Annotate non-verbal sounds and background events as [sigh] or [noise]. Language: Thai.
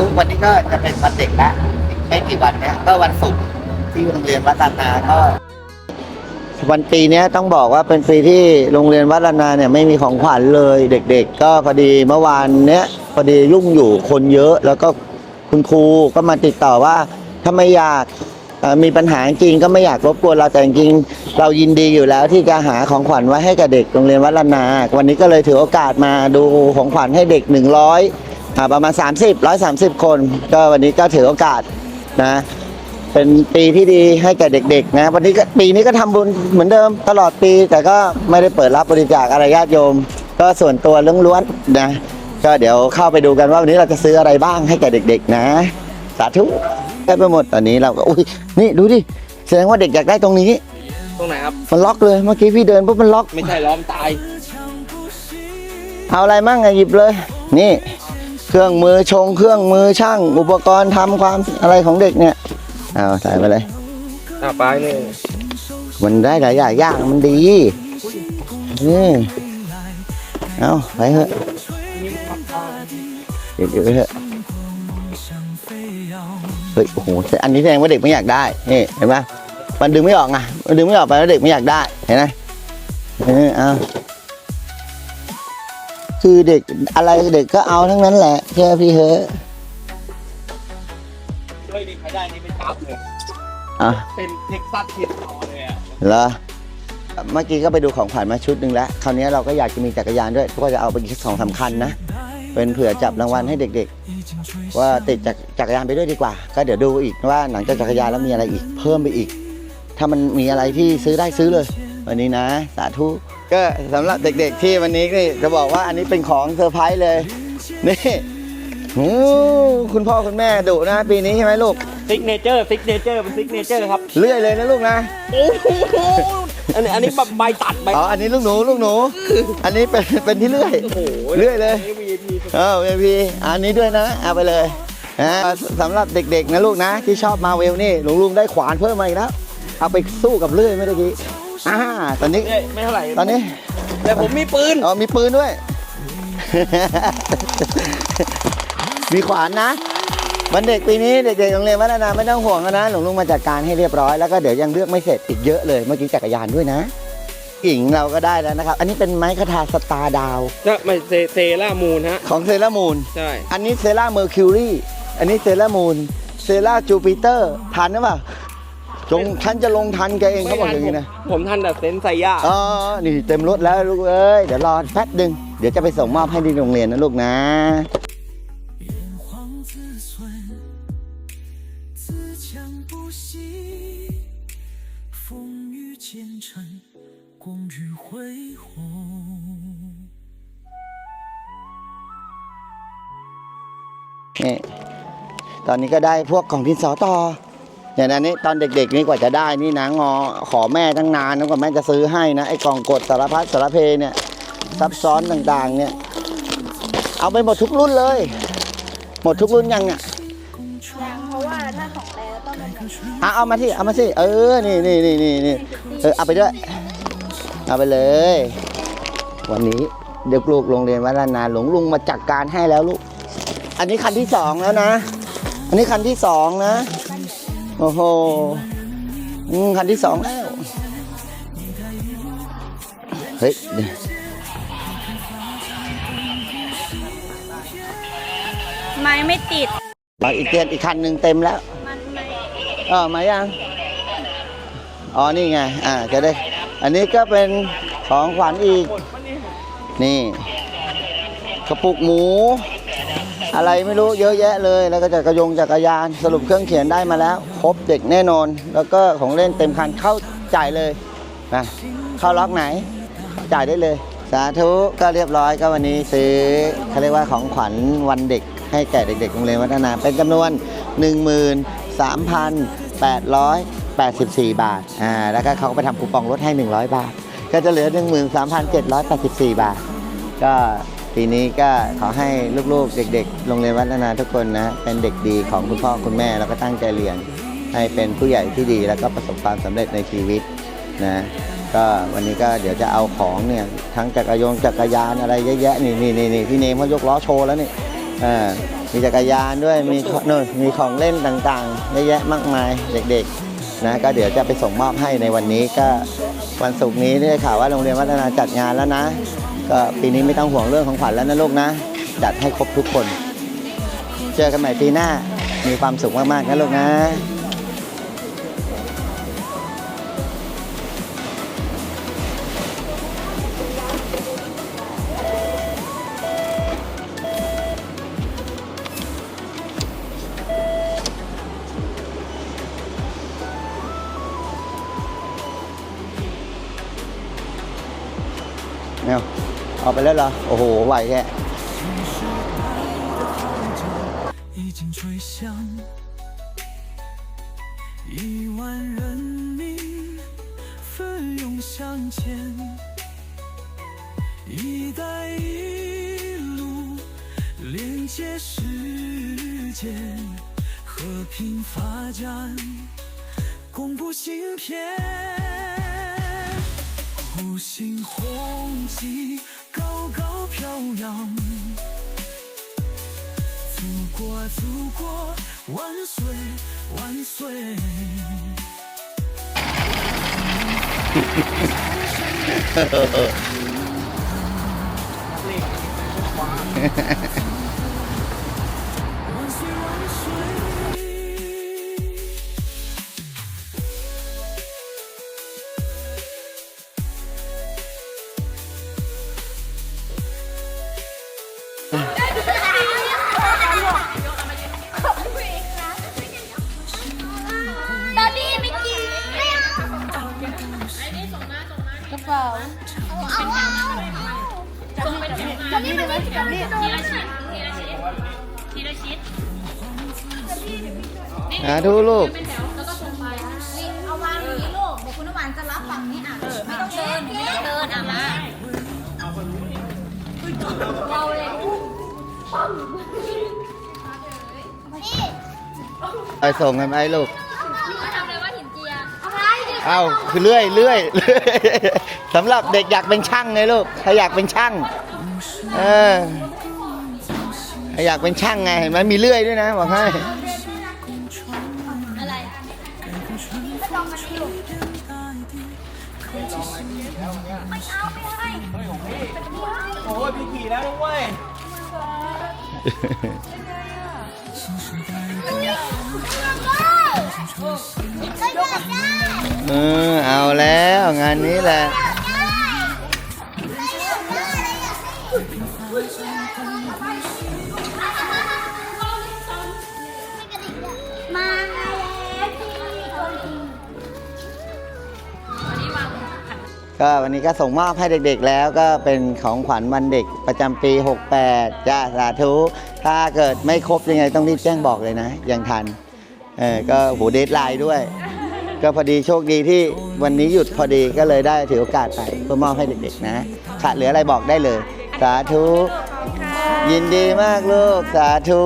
ธุวันนี้ก็จะเป็นวันเด็กแล้วอีกไม่กี่วันเนี้ยก็วันศุกร์ที่โรงเรียนวัดลานาก็ วันปีเนี้ยต้องบอกว่าเป็นปีที่โรงเรียนวัดลานาเนี่ยไม่มีของขวัญเลย เด็กๆ ก็พอดีเมื่อวานเนี้ยพอดียุ่งอยู่คนเยอะแล้วก็คุณครูก็มาติดต่อว่าถ้าไม่อยากเอ่อมีปัญหาจริงก็ไม่อยากรบกวนเราแต่จริงๆเรายินดีอยู่แล้วที่จะหาของขวัญไว้ให้กับเด็กโรงเรียนวัดลานา วันนี้ก็เลยถือโอกาสมาดูของขวัญให้เด็ก 100อ่า ประมาณ 30 130 คน ก็วันนี้ก็ถือโอกาสนะ เป็นปีที่ดีให้แก่เด็กๆนะ วันนี้ก็ปีนี้ก็ทำบุญเหมือนเดิมตลอดปี แต่ก็ไม่ได้เปิดรับบริจาคอะไรญาติโยม ก็ส่วนตัวล้วนๆนะ ก็เดี๋ยวเข้าไปดูกันว่าวันนี้เราจะซื้ออะไรบ้างให้แก่เด็ก ๆ นะ สาธุได้ไปหมดตอนนี้เราก็อุ้ยนี่ดูดิแสดงว่าเด็กอยากได้ตรงนี้ ตรงไหนครับ มันล็อกเลย เมื่อกี้พี่เดินปุ๊บมันล็อก ไม่ใช่ล้อมตาย เอาอะไรมั่งไงหยิบเลย นี่ เครื่องมือชง เครื่องมือช่าง อุปกรณ์ทำความอะไรของเด็กเนี่ยเอาใส่ไปเลยอ่าไปนี่มันได้หลายอย่างอย่างมันดีนี่เอาไปเถอะเดี๋ยวเดี๋ยวไปเถอะเฮ้ยโอ้โหแต่อันนี้แสดงว่าเด็กไม่อยากได้นี่เห็นไหมมันดึงไม่ออกไงมันดึงไม่ออกไปแล้วเด็กไม่อยากได้เห็นไหมเออเอา คือเด็กอะไรเด็กก็เอาทั้งนั้นแหละเชื่อพี่เถอะเฮ้ยนี่ใครได้นี่เป็นจับเลย อะเป็นเท็กซัสเทียนทอเลยอะเหรอเมื่อกี้ก็ไปดูของขวัญมาชุดหนึ่งแล้ว คราวนี้เราก็อยากจะมีจักรยานด้วยก็จะเอาไปอีกสองสามคันนะ เป็นเผื่อจับรางวัลให้เด็กๆ ว่าติดจักจักรยานไปด้วยดีกว่า ก็เดี๋ยวดูอีกว่าหลังจากจักรยานแล้วมีอะไรอีก เพิ่มไปอีก ถ้ามันมีอะไรที่ซื้อได้ซื้อเลย วันนี้นะ สาธุ ก็สำหรับเด็กๆที่วันนี้นี่จะบอกว่าอันนี้เป็นของเซอร์ไพรส์เลย นี่โอ้คุณพ่อคุณแม่ดุนะ ปีนี้ใช่ไหมลูก ซิกเนเจอร์ซิกเนเจอร์เป็นซิกเนเจอร์ครับเลื่อยเลยนะลูกนะ โอ้โหอันนี้อันนี้แบบใบตัดใบอ๋อ อันนี้ลูกหนูลูกหนู อันนี้เป็นเป็นที่เลื่อย โอ้โหเลื่อยเลยอันนี้ VIP สุดเออเวพีอันนี้ด้วยนะ เอาไปเลยนะสำหรับเด็กๆนะลูกนะ ที่ชอบมาเวลนี่ลุงลุงได้ขวานเพิ่มมาอีกแล้ว เอาไปสู้กับเลื่อยเมื่อกี้ อ่าตอนนี้เอ้ยไม่เท่าไหร่ตอนนี้แต่ผมมีปืนอ๋อมีปืนด้วย มีขวานนะวันเด็กปีนี้เด็กๆโรงเรียนวัฒนาไม่ต้องห่วงนะหลวงลุงมาจัดการให้เรียบร้อยแล้วก็เดี๋ยวยังเลือกไม่เสร็จอีกเยอะเลยเมื่อกี้จักรยานด้วยนะกิ่งเราก็ได้แล้วนะครับ อันนี้เป็นไม้คาทาสตาร์ดาวจะไม่เซเซล่ามูนฮะของเซรามูนใช่อันนี้เซราเมอร์คิวรีอันนี้เซรามูนเซราจูปิเตอร์ทันหรือเปล่า จงฉันจะลงทันแกเองเขาบอกอย่างนี้นะ ผมผมทันแต่เซนไซย่า อ๋อ นี่เต็มรถแล้วลูกเอ้ย เดี๋ยวรอแป๊บหนึ่งเดี๋ยวจะไปส่งมอบให้ที่โรงเรียนนะลูกนะ 黄自尊，自强不息，风雨兼程，光日恢宏。 นี่ ตอนนี้ก็ได้พวกของทินสอต่อ อย่างนั้นนี่ตอนเด็กๆนี่กว่าจะได้นี่นะงอขอแม่ตั้งนานนะกว่าแม่จะซื้อให้นะไอ้กล่องกดสารพัดสารเพเนี่ยซับซ้อนต่างๆ เนี่ย เอาไปหมดทุกรุ่นเลย หมดทุกรุ่นยังอะยังเพราะว่าถ้าของแท้ต้องเป็นแบบอะเอามาที่เอามาสิเออนี่นี่นี่นี่นี่เออเอาไปด้วย เอาไปเลย วันนี้เด็กลูกโรงเรียนวัฒนาหลวงลุงมาจัดการให้แล้วลูก อันนี้คันที่สองแล้วนะ อันนี้คันที่สองนะ โอ้โหอืมคันที่สองแล้ว เฮ้ยเดี๋ยวไม้ไม่ติดเอาอีกเตียนอีกคันหนึ่งเต็มแล้ว มันไม่เออมายัง อ๋อ นี่ไง อ่า จะได้ อันนี้ก็เป็นของขวัญอีก นี่ กระปุกหมู อะไรไม่รู้เยอะแยะเลย แล้วก็จักรยงจักรยานสรุปเครื่องเขียนได้มาแล้ว ครบเด็กแน่นอน แล้วก็ของเล่นเต็มคันเข้าจ่ายเลยนะเข้าล็อกไหน จ่ายได้เลย สาธุก็เรียบร้อยก็วันนี้ซื้อเขาเรียกว่าของขวัญวันเด็ก ให้แก่เด็กๆโรงเรียนวัฒนาเป็นจำนวน 13,884 บาทอ่าแล้วก็เขาก็ไปทำคูปองลดให้ 100 บาท ก็จะเหลือ 13,784 บาท ก็ ปีนี้ก็ขอให้ลูกๆ เด็กๆ โรงเรียนวัฒนาทุกคนนะ เป็นเด็กดีของคุณพ่อคุณแม่แล้วก็ตั้งใจเรียน ให้เป็นผู้ใหญ่ที่ดีแล้วก็ประสบความสำเร็จในชีวิตนะก็วันนี้ก็เดี๋ยวจะเอาของเนี่ยทั้งจักรยงจักรยานอะไรเยอะแยะนี่นี่นี่นี่พี่เนมเขายกล้อโชว์แล้วนี่อ่ามีจักรยานด้วยมีโน่นมีของเล่นต่างๆเยอะแยะมากมายเด็กๆนะก็เดี๋ยวจะไปส่งมอบให้ในวันนี้ก็วันศุกร์นี้ได้ข่าวว่าโรงเรียนวัฒนาจัดงานแล้วนะ ก็ปีนี้ไม่ต้องห่วงเรื่องของขวัญแล้วนะลูกนะ จัดให้ครบทุกคน เจอกันใหม่ปีหน้า มีความสุขมากๆนะลูกนะเอา ออกไปแล้วเหรอ โอ้โห ไหวแค่ 已经吹响，亿万人民奋勇向前，一带一路连接世界，和平发展，巩固芯片。五星红旗高高 [laughs] 祖国，祖国万岁万岁。 เป๋าเอาเอาเอาจับนี่จับนี่ได้ไหมจับนี่ทีละชิ้นทีละชิ้นทีละชิ้นนะทุกลูกเอาวางอย่างนี้ลูกเดี๋ยวคุณน้ำหวานจะรับฝั่งนี้อะไม่ต้องเดินไม่ต้องเดินอะมาเราเลยไปส่งกันไหมลูกเอาไปเอาคือเลื่อยเลื่อยเลื่อย สำหรับเด็กอยากเป็นช่างไงลูกถ้าอยากเป็นช่างเออถ้าอยากเป็นช่างไงเห็นไหมมีเลื่อยด้วยนะบอกให้อะไรไม่ต้องมาที่ลูกไม่เอาไม่ให้โอ้ยพี่ขี่แล้วนะเว้ยได้ได้ได้เออเอาแล้วงานนี้แหละ ก็วันนี้ก็ส่งมอบให้เด็กๆแล้วก็เป็นของขวัญวันเด็กประจำปี 68 จ้าสาธุ ถ้าเกิดไม่ครบยังไงต้องรีบแจ้งบอกเลยนะ ยังทัน เออก็โหเดทไลน์ด้วย ก็พอดีโชคดีที่วันนี้หยุดพอดีก็เลยได้ถือโอกาสไปเพื่อมอบให้เด็กๆนะขาดเหลืออะไรบอกได้เลย สาธุ ยินดีมากลูก สาธุ